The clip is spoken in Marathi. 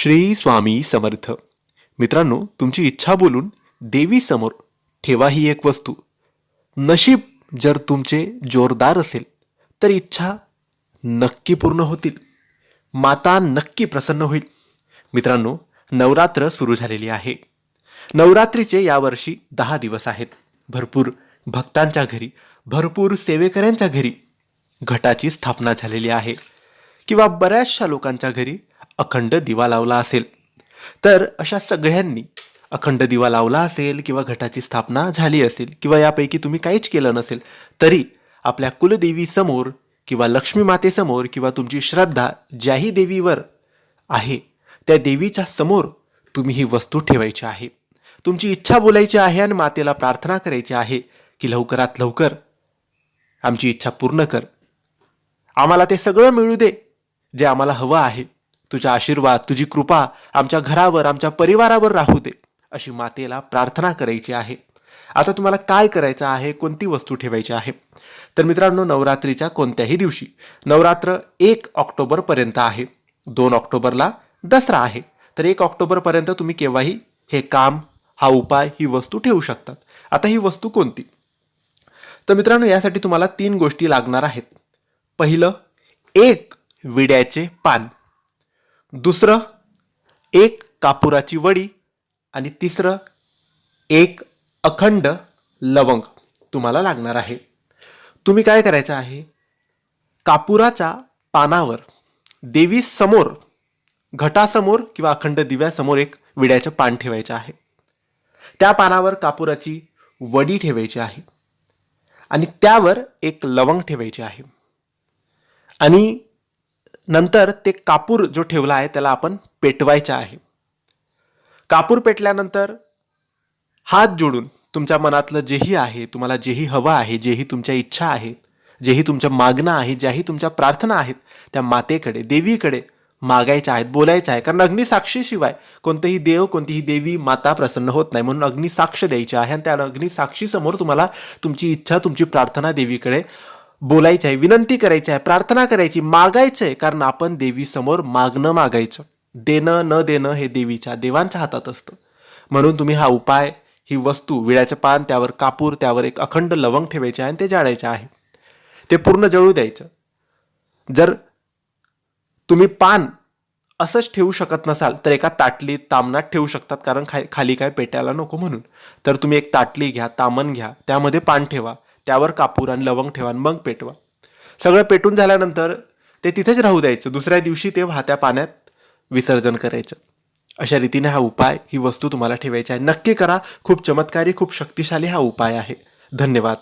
श्री स्वामी समर्थ. मित्रांनो तुमची इच्छा बोलून देवीसमोर ठेवा ही एक वस्तू. नशीब जर तुमचे जोरदार असेल तर इच्छा नक्की पूर्ण होतील. माता नक्की प्रसन्न होईल. मित्रांनो नवरात्र सुरू झालेली आहे. नवरात्रीचे यावर्षी दहा दिवस आहेत. भरपूर भक्तांच्या घरी भरपूर सेवेकऱ्यांच्या घरी घटाची स्थापना झालेली आहे. किंवा बऱ्याचशा लोकांच्या घरी अखंड दिवा लावला असेल. तर अशा सगळ्यांनी अखंड दिवा लावला असेल किंवा घटाची स्थापना झाली असेल किंवा यापैकी तुम्ही काहीच केलं नसेल तरी आपल्या कुलदेवीसमोर किंवा लक्ष्मी मातेसमोर किंवा तुमची श्रद्धा ज्याही देवीवर आहे त्या देवीच्या समोर तुम्ही ही वस्तू ठेवायची आहे. तुमची इच्छा बोलायची आहे आणि मातेला प्रार्थना करायची आहे की लवकरात लवकर आमची इच्छा पूर्ण कर. आम्हाला ते सगळं मिळू दे जे आम्हाला हवं आहे. तुझा आशीर्वाद तुझी कृपा आमच्या घरावर आमच्या परिवारावर राहू दे अशी मातेला प्रार्थना करायची आहे. आता तुम्हाला काय करायचं आहे कोणती वस्तू ठेवायची आहे? तर मित्रांनो नवरात्रीच्या कोणत्याही दिवशी नवरात्र एक ऑक्टोबरपर्यंत आहे. दोन ऑक्टोबरला दसरा आहे. तर एक ऑक्टोबरपर्यंत तुम्ही केव्हाही हे काम हा उपाय ही वस्तू ठेवू शकतात. आता ही वस्तू कोणती? तर मित्रांनो यासाठी तुम्हाला तीन गोष्टी लागणार आहेत. पहिलं एक विड्याचे पान. दुसरं एक कापुराची वडी आणि तिसरं एक अखंड लवंग तुम्हाला लागणार आहे. तुम्ही काय करायचं आहे? कापुराच्या पानावर देवीसमोर घटासमोर किंवा अखंड दिव्यासमोर एक विड्याचं पान ठेवायचं आहे. त्या पानावर कापुराची वडी ठेवायची आहे आणि त्यावर एक लवंग ठेवायची आहे. आणि नंतर ते कापूर जो ठेवला आहे त्याला आपण पेटवायचा आहे. कापूर पेटल्यानंतर हात जोडून तुमच्या मनातलं जेही आहे तुम्हाला जेही हवं आहे जेही तुमच्या इच्छा आहे जेही तुमच्या मागणं आहे ज्याही तुमच्या प्रार्थना आहेत त्या मातेकडे देवीकडे मागायच्या आहेत बोलायचं आहे. कारण अग्निसाक्षीशिवाय कोणतेही देव कोणतीही देवी माता प्रसन्न होत नाही. म्हणून अग्निसाक्ष द्यायची आहे आणि त्या अग्निसाक्षीसमोर तुम्हाला तुमची इच्छा तुमची प्रार्थना देवीकडे बोलायची आहे विनंती करायची आहे प्रार्थना करायची मागायचं आहे कारण आपण देवीसमोर मागणं मागायचं. देणं न देणं हे देवीच्या देवांच्या हातात असतं. म्हणून तुम्ही हा उपाय ही वस्तू विड्याचं पान त्यावर कापूर त्यावर एक अखंड लवंग ठेवायचे आहे आणि ते जाळायचे आहे. ते पूर्ण जळू द्यायचं. जर तुम्ही पान असंच ठेवू शकत नसाल तर एका ताटलीत तामणात ठेवू शकतात कारण खा खाली काय पेटायला नको म्हणून. तर तुम्ही एक ताटली घ्या तामण घ्या त्यामध्ये पान ठेवा. त्यावर कापूर आणि लवंग ठेवा आणि मग पेटवा. सगळं पेटून झाल्यानंतर ते तिथेच राहू द्यायचं. दुसऱ्या दिवशी ते वाहत्या पाण्यात विसर्जन करायचं. अशा रीतीने हा उपाय ही वस्तू तुम्हाला ठेवायची आहे. नक्की करा. खूप चमत्कारी खूप शक्तिशाली हा उपाय आहे. धन्यवाद.